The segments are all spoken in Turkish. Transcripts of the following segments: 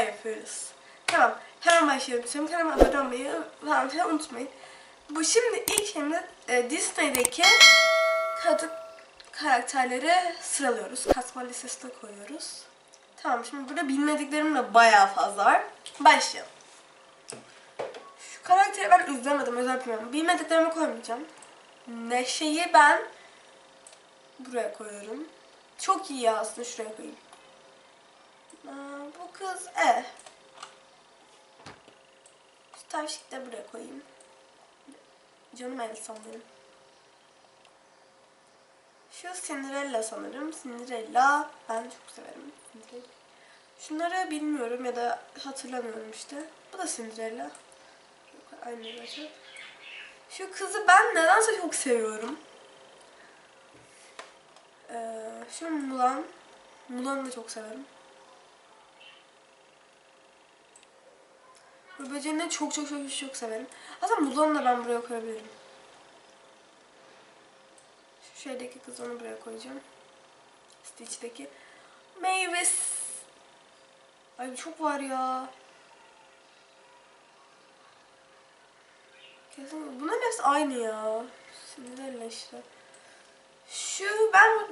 neler yapıyoruz. Tamam. Hemen başlayalım. Şimdi kanalıma abone olmayı falan filan unutmayın. Bu şimdi ilk şeyimde e, Disney'deki kadın karakterleri sıralıyoruz. Katma listesine koyuyoruz. Tamam şimdi burada bilmediklerim de bayağı fazla var. Başlayalım. Şu karakteri ben izlemedim özel bilmiyorum. Bilmediklerimi koymayacağım. Neşe'yi ben buraya koyuyorum. Çok iyi aslında şuraya koyayım. Aa, bu kız E. Şu tavşik buraya koyayım. Canım Elsa'm benim. Şu Cinderella sanırım. Cinderella ben çok severim. Cinderella. Şunları bilmiyorum ya da hatırlamıyorum işte. Bu da Cinderella. Aynı başa. Şu kızı ben nedense çok seviyorum. Ee, şu Mulan. Mulan'ı da çok severim. Bu böceğini de çok çok çok çok severim. Aslında Mulan'ı da ben buraya koyabilirim. Şu şeydeki kız onu buraya koyacağım. Stitch'teki. Mavis. Ay çok var ya. Kesin bunların hepsi aynı ya. Cinderella işte. Şu ben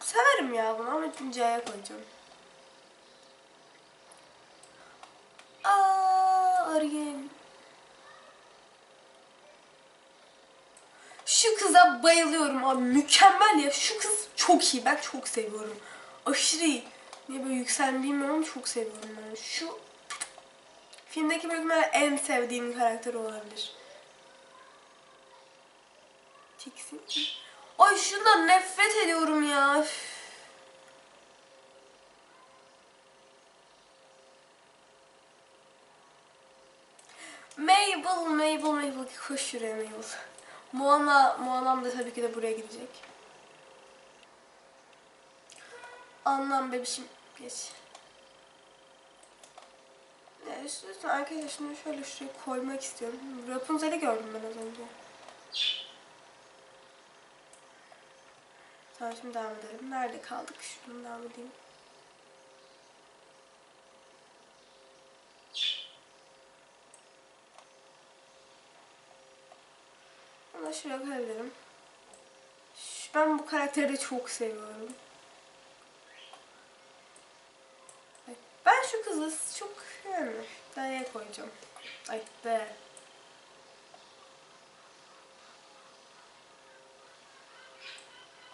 severim ya bunu ama C'ye koyacağım. Aa, arayayım. Şu kıza bayılıyorum abi. Mükemmel ya. Şu kız çok iyi. Ben çok seviyorum. Aşırı iyi. Niye böyle yükselme bilmiyorum ama çok seviyorum yani. Şu filmdeki ihtimalle en sevdiğim karakter olabilir. Tiksin. Ay şundan nefret ediyorum ya. Üf. Mabel, Mabel, Mabel. Koş şuraya Mabel. Moana, Moana'm da tabii ki de buraya gidecek. Anlam bebişim geç. Ya üstüne arkadaşlar şunu şöyle şuraya koymak istiyorum. Rapunzel'i gördüm ben az önce. Tamam şimdi devam edelim. Nerede kaldık? Şuradan devam edeyim. Da şuraya koyabilirim. Ben bu karakteri çok seviyorum. Ben şu kızı çok yani D'ye koyacağım. Ay D.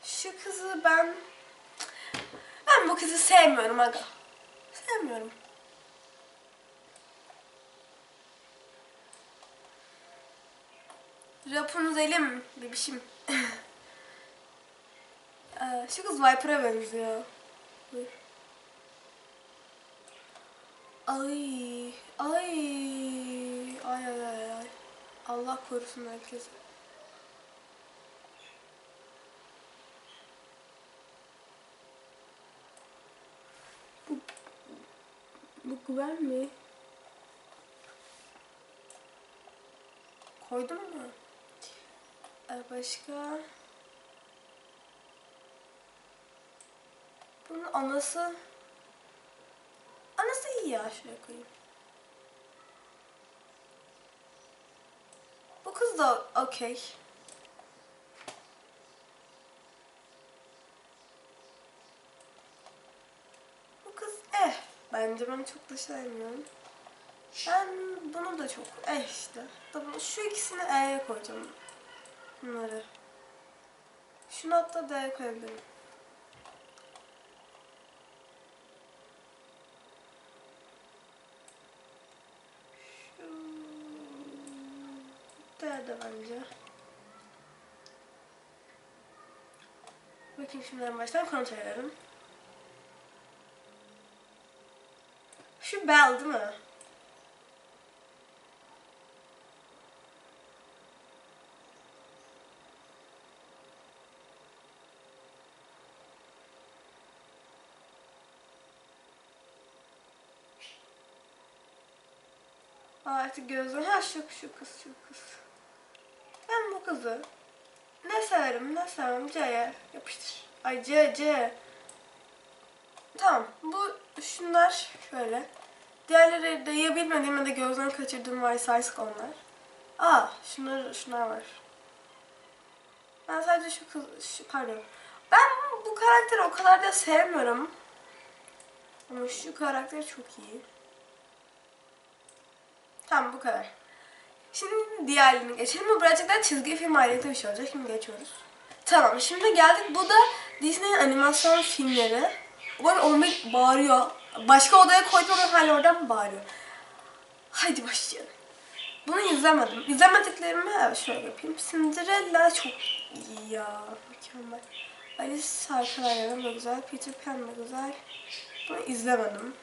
Şu kızı ben ben bu kızı sevmiyorum aga. Sevmiyorum. Rapunzel'im bebişim. Ee, Şu kız Viper'a benziyor. Ay, ay, ay ay ay ay. Allah korusun herkese. Bu, bu güven mi? Koydum mu? Ee, başka? Bunun anası... Anası iyi ya şuraya koyayım. Bu kız da okey. Bu kız eh. Bence ben çok da sevmiyorum. Ben bunu da çok eh işte. Tabii şu ikisini E'ye koyacağım. Bunları. Şunu hatta D'ye koyabilirim. D'de bence. Bakayım şimdi en baştan kontrol edelim. Şu Bell değil mi? Artık gözüm. Ha şu, şu kız, şu kız. Ben bu kızı ne severim ne sevmem C'ye yapıştır. Ay C, C. Tamam. Bu şunlar şöyle. Diğerleri de ya bilmediğim ya da gözden kaçırdığım varsa artık onlar. Aa şunlar, şunlar var. Ben sadece şu kız, şu, pardon. Ben bu karakteri o kadar da sevmiyorum. Ama şu karakter çok iyi. Tamam bu kadar. Şimdi diğerlerini geçelim. Bu birazcık çizgi film aileti bir şey olacak. Şimdi geçiyoruz. Tamam şimdi geldik. Bu da Disney'in animasyon filmleri. Bu arada 11 bağırıyor. Başka odaya koydum ama hala oradan bağırıyor. Haydi başlayalım. Bunu izlemedim. İzlemediklerimi şöyle yapayım. Cinderella çok iyi ya. Mükemmel. Alice Harikalar da güzel. Peter Pan da güzel. Bunu izlemedim.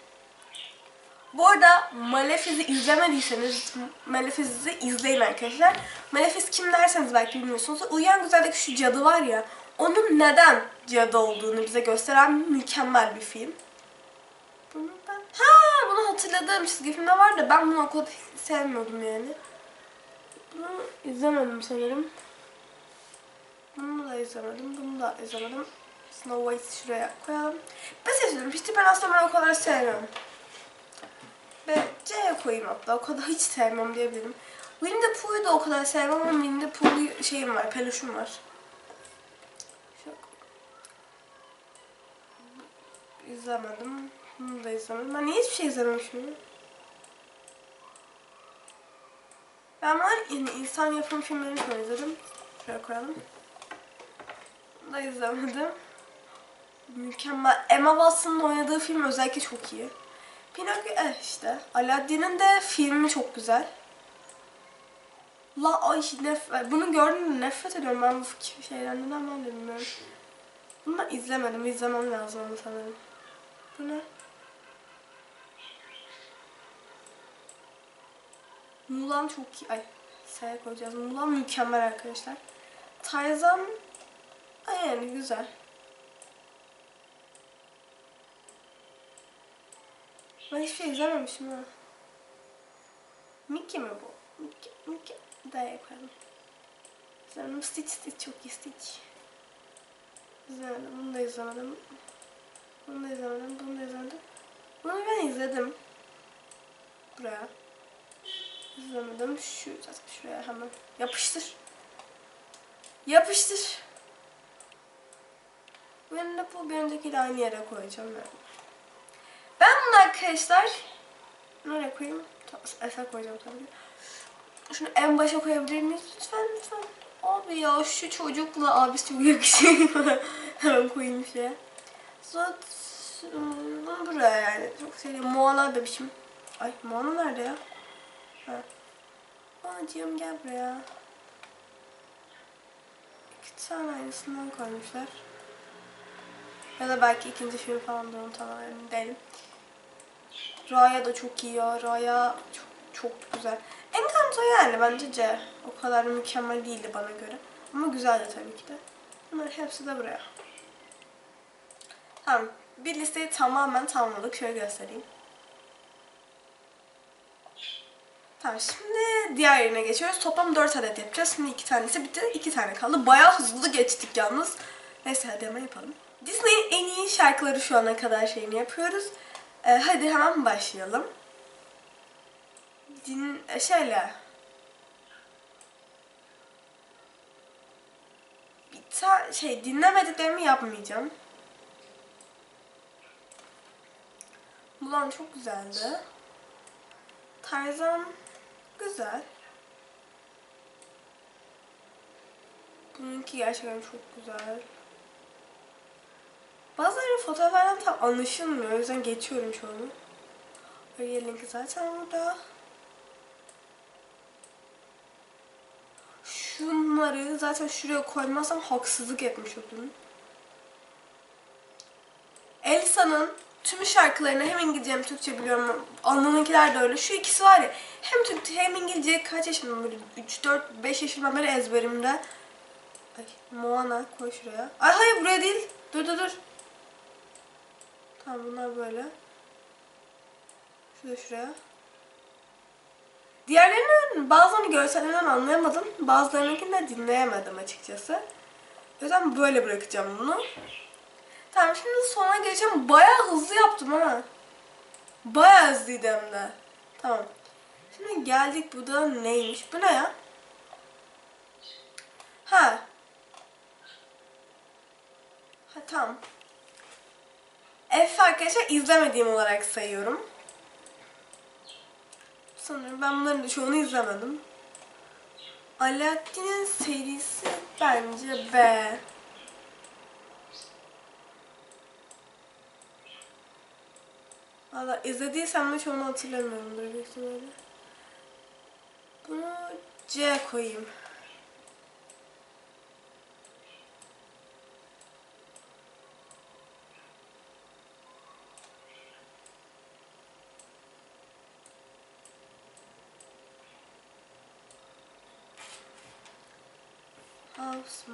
Bu arada Malefiz'i izlemediyseniz Malefiz'i izleyin arkadaşlar. Malefiz kim derseniz belki bilmiyorsunuz. Uyuyan Güzel'deki şu cadı var ya onun neden cadı olduğunu bize gösteren mükemmel bir film. Bunu ben... Ha bunu hatırladığım çizgi filmde var da ben bunu o kadar sevmiyordum yani. Bunu izlemedim sanırım. Bunu da izlemedim. Bunu da izlemedim. Snow White şuraya koyalım. Ben seçtim. Peter Pan aslında ben o kadar sevmiyorum. Ve C'ye koyayım hatta. O kadar hiç sevmem diyebilirim. Winnie the Pooh'yu da o kadar sevmem ama Winnie the Pooh'lu şeyim var, peluşum var. İzlemedim. Bunu da izlemedim. Ben niye hiçbir şey izlememişim ya? Ben var yine insan yapım filmlerini şöyle izledim. Şöyle koyalım. Bunu da izlemedim. Mükemmel. Emma Watson'ın oynadığı film özellikle çok iyi. Pinokyo eh işte. Aladdin'in de filmi çok güzel. La ay nef bunu gördüm nefret ediyorum ben bu şeyden neden ben de bilmiyorum. Bunu ben izlemedim. izlemem lazım onu sanırım. Bu ne? Mulan çok iyi. Ay S'ye koyacağız. Mulan mükemmel arkadaşlar. Tarzan ay yani güzel. Ben hiçbir şey izlememişim ha. Mickey mi bu? Mickey, Mickey. D'ye koyalım. İzlemedim. Stitch, Stitch çok iyi Stitch. İzlemedim. Bunu da izlemedim. Bunu da izlemedim. Bunu da izlemedim. Bunu ben izledim. Buraya. İzlemedim. Şu zaten şuraya hemen. Yapıştır. Yapıştır. Ben de bu bir öncekiyle aynı yere koyacağım yani. Ben bunu arkadaşlar nereye koyayım? Efe koyacağım tabii. Şunu en başa koyabilir miyiz? Lütfen lütfen. Abi ya şu çocukla abisi çok yakışıyor. Hemen koyayım şuraya. Zat bunu buraya yani. Çok seviyorum. Moana bebişim. Ay Moana nerede ya? Ha. Anacığım gel buraya. İki tane aynısından koymuşlar. Ya da belki ikinci film falan da onu tamam emin. Raya da çok iyi ya. Raya çok, çok güzel. Encanto yani bence C. O kadar mükemmel değildi bana göre. Ama güzeldi tabii ki de. Bunların hepsi de buraya. Tamam. Bir listeyi tamamen tamamladık. Şöyle göstereyim. Tamam şimdi diğer yerine geçiyoruz. Toplam 4 adet yapacağız. Şimdi 2 tanesi bitti. 2 tane kaldı. Bayağı hızlı geçtik yalnız. Neyse hadi hemen yapalım. Disney'in en iyi şarkıları şu ana kadar şeyini yapıyoruz. Ee, hadi hemen başlayalım. Din e, şeyle bir ta şey dinlemediklerimi yapmayacağım. Mulan çok güzeldi. Tarzan güzel. Bununki gerçekten çok güzel. Bazıları fotoğraflardan tam anlaşılmıyor. O yüzden geçiyorum çoğunu. Ariel linki zaten burada. Şunları zaten şuraya koymazsam haksızlık etmiş olurum. Elsa'nın tüm şarkılarını hem İngilizce hem Türkçe biliyorum. Anlamınkiler de öyle. Şu ikisi var ya hem Türkçe hem İngilizce kaç yaşımdan beri? 3, 4, 5 yaşımdan beri ezberimde. Ay Moana koy şuraya. Ay hayır buraya değil. Dur dur dur. Tamam bunlar böyle. Şu da şuraya. Diğerlerinin bazılarını görsellerinden anlayamadım. Bazılarınınkini de dinleyemedim açıkçası. O yüzden böyle bırakacağım bunu. Tamam şimdi sona geçeceğim. Bayağı hızlı yaptım ha. Bayağı hızlıydı hem de. Tamam. Şimdi geldik bu da neymiş? Bu ne ya? Ha. Ha tamam. F arkadaşlar izlemediğim olarak sayıyorum. Sanırım ben bunların da çoğunu izlemedim. Alaaddin'in serisi bence B. Valla izlediysem de çoğunu hatırlamıyorumdur büyük ihtimalle. Bunu C koyayım. Mouse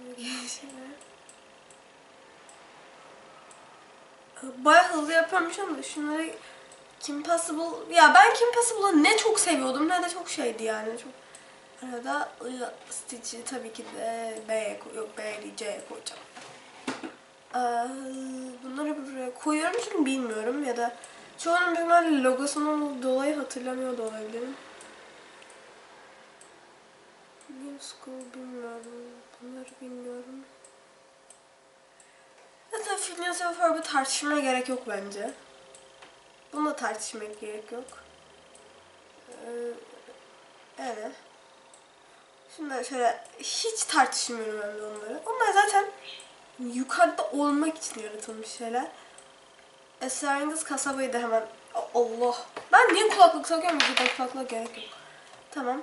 ve gelişimler. Baya hızlı yapıyormuş ama şunları Kim Possible... Ya ben Kim Possible'ı ne çok seviyordum ne de çok şeydi yani. Çok Arada ı, Stitch'i tabii ki de B'ye. Yok B'ye değil C'ye koyacağım. Ee, bunları buraya koyuyorum çünkü bilmiyorum ya da çoğunun büyük logosunun dolayı hatırlamıyor da olabilirim. School bilmiyorum. Bunları bilmiyorum. Zaten Phineas ve Ferb'i tartışmaya gerek yok bence. Bunu tartışmaya gerek yok. Ee, yani. Şimdi şöyle hiç tartışmıyorum ben onları. Onlar zaten yukarıda olmak için yaratılmış şeyler. Esrarengiz kasabayı da hemen... Allah! Ben niye kulaklık takıyorum? Burada kulaklık gerek yok. Tamam.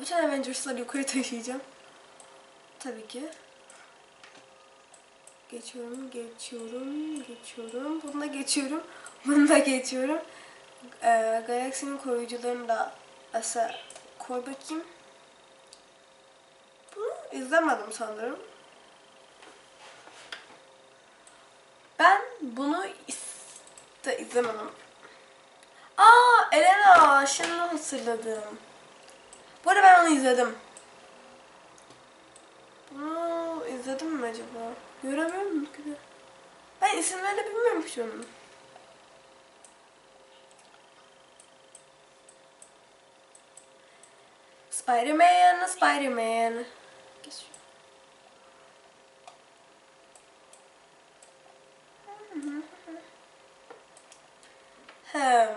Bütün Avengers'ları yukarı taşıyacağım. Tabii ki. Geçiyorum, geçiyorum, geçiyorum. Bunu da geçiyorum. Bunu da geçiyorum. Ee, Galaxy'nin koruyucularını da mesela koy bakayım. Bunu izlemedim sanırım. Ben bunu da izlemedim. Aa Elena, şimdi hatırladım. Bu arada ben onu izledim. Bunu izledim mi acaba? Göremiyorum ki de. Ben isimlerini bilmiyorum hiç onun. Spider-Man, Spider-Man. Hem.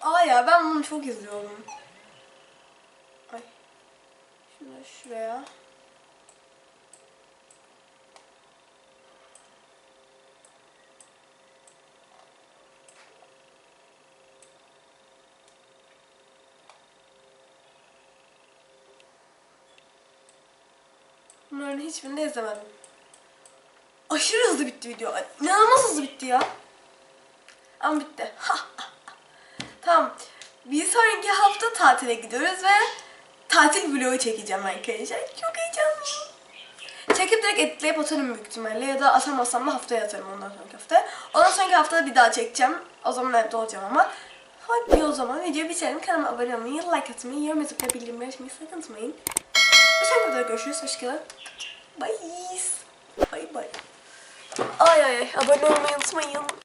Aa ya ben bunu çok izliyorum. Ay. Şunu şuraya. Bunların hiçbirini izlemedim. Aşırı hızlı bitti video. İnanılmaz hızlı bitti ya. Ama bitti. tamam. Bir sonraki hafta tatile gidiyoruz ve tatil vlogu çekeceğim arkadaşlar. Çok heyecanlıyım. Çekip direkt editleyip atarım büyük ihtimalle ya da atamazsam da haftaya atarım ondan sonraki hafta. Ondan sonraki haftada bir daha çekeceğim. O zaman evde olacağım ama. Hadi o zaman videoyu bitirelim. Kanalıma abone olmayı, like atmayı, yorum yazıp bildirimleri açmayı sakın unutmayın. Sonraki videoda görüşürüz. Hoşçakalın. Bye. Bye bye. Ay ay ay abone olmayı unutmayın.